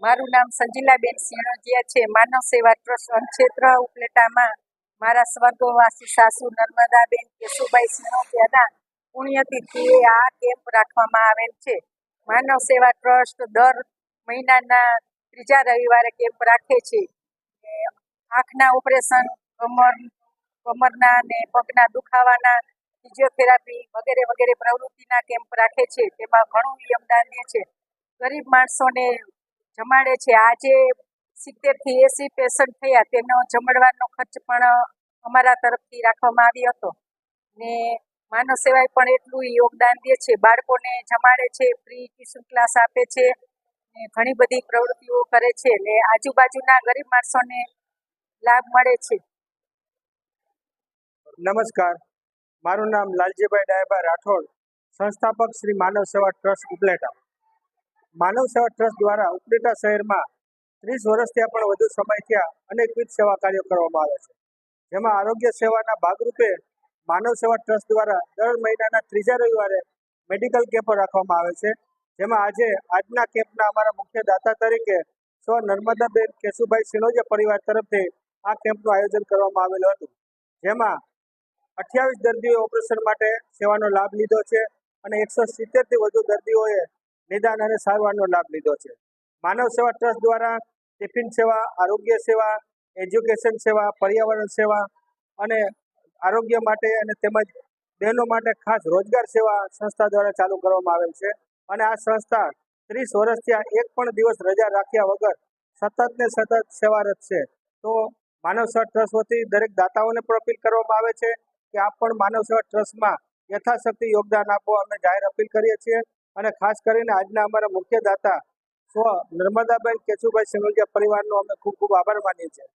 મારું નામ સંજીલાબેન સિણોજિયા છે. માનવ સેવા ટ્રસ્ટ ક્ષેત્ર ઉપલેટામાં મારા સ્વર્ગવાસી સાસુ નર્મદાબેન કેશુભાઈ સિણોજિયાના પુણ્યતિથિએ આ કેમ્પ રાખવામાં આવેલ છે. માનવ સેવા ટ્રસ્ટ દર મહિનાના ત્રીજા રવિવારે કેમ્પ રાખે છે. આંખના ઓપરેશન, કમર, કમરના ને પગના દુખાવાના ફિઝિયોથેરાપી વગેરે વગેરે પ્રવૃત્તિના કેમ્પ રાખે છે. તેમાં ઘણું યોગદાન દે છે. ગરીબ માણસોને જમાડે છે. આજે સિત્તેરથી એસી પેશન્ટ થયા. તેનો જમડવાનો ખર્ચ પણ અમારા તરફથી રાખવામાં આવ્યો હતો. ને માનવ સેવાએ પણ એટલું યોગદાન દે છે. બાળકોને જમાડે છે ફ્રી ટ્યુશન ક્લાસ આપે છે ને ઘણી બધી પ્રવૃત્તિઓ કરે છે ને આજુબાજુના ગરીબ માણસોને લાભ મળે છે. નમસ્કાર. મારું નામ લાલજીભાઈ ડાયબા રાઠોડ, સંસ્થાપક શ્રી માનવ સેવા ટ્રસ્ટ ઉપલેટા. માનવ સેવા ટ્રસ્ટ દ્વારા ઉપલેટા શહેરમાં ત્રીસ વર્ષથી પણ વધુ સમય થયા અનેકવિધ સેવા કાર્યો કરવામાં આવે છે. જેમાં આરોગ્ય સેવાના ભાગરૂપે માનવ સેવા ટ્રસ્ટ દ્વારા દર મહિનાના ત્રીજા રવિવારે મેડિકલ કેમ્પો રાખવામાં આવે છે. જેમાં આજે આજના કેમ્પના અમારા મુખ્ય દાતા તરીકે સ્વ નર્મદાબેન કેશુભાઈ સિનોજા પરિવાર તરફથી આ કેમ્પનું આયોજન કરવામાં આવેલું હતું. જેમાં અઠ્યાવીસ દર્દીઓ ઓપરેશન માટે સેવાનો લાભ લીધો છે અને એકસો સિત્તેરથી વધુ દર્દીઓએ નિદાન અને સારવારનો લાભ લીધો છે. માનવ સેવા ટ્રસ્ટ દ્વારા ટિફિન સેવા, આરોગ્ય સેવા, એજ્યુકેશન સેવા, પર્યાવરણ સેવા અને આરોગ્ય માટે અને તેમજ બહેનો માટે ખાસ રોજગાર સેવા સંસ્થા દ્વારા ચાલુ કરવામાં આવેલ છે અને આ સંસ્થા ત્રીસ વર્ષથી આ એક પણ દિવસ રજા રાખ્યા વગર સતત ને સતત સેવારત છે. તો માનવ સેવા ટ્રસ્ટ વતી દરેક દાતાઓને પણ અપીલ કરવામાં આવે છે કે આપ પણ માનવ સેવા ટ્રસ્ટમાં યથાશક્તિ યોગદાન આપો. અમે જાહેર અપીલ કરીએ છીએ અને ખાસ કરીને આજના અમારા મુખ્ય દાતા સ્વ નર્મદાબેન કેશુભાઈ સિંગલિયા પરિવારનો અમે ખૂબ ખૂબ આભાર માનીએ છીએ.